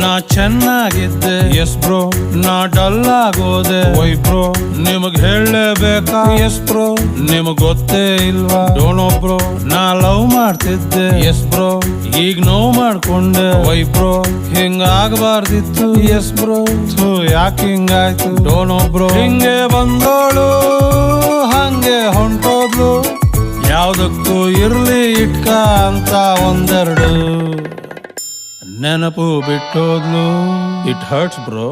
ನಾ ಚೆನ್ನಾಗಿದ್ದೆ. Yes bro ನಾ ಡಲ್ ಆಗೋದೆ ವೈ ಬ್ರೋ ನಿಮಗ್ ಹೇಳಲೇಬೇಕಾ? ಎಸ್ ಬ್ರೋ ನಿಮಗ್ ಗೊತ್ತೇ ಇಲ್ವಾ? ಡೋನೋ ಬ್ರೋ ನಾ ಲವ್ ಮಾಡ್ತಿದ್ದೆ. ಎಸ್ ಬ್ರೋ ಈಗ ನೋವು ಮಾಡ್ಕೊಂಡೆ. ವೈ ಬ್ರೋ ಹಿಂಗ ಆಗಬಾರ್ದಿತ್ತು ಎಸ್ ಬ್ರೋ ಯಾಕೆ ಹಿಂಗಾಯ್ತು? ಡೋನೋ ಬ್ರೋ ಹಿಂಗೆ ಬಂದೋಳು, ಹಂಗೆ ಹೊಂಟೋದ್ಲು. ಯಾವ್ದಕ್ಕೂ ಇರ್ಲಿ ಇಟ್ಕ ಅಂತ ಒಂದೆರಡು ನೆನಪು ಬಿಟ್ಟೋದ್ಲು ಇಟ್ ಹರ್ಟ್ಸ್ ಬ್ರೋ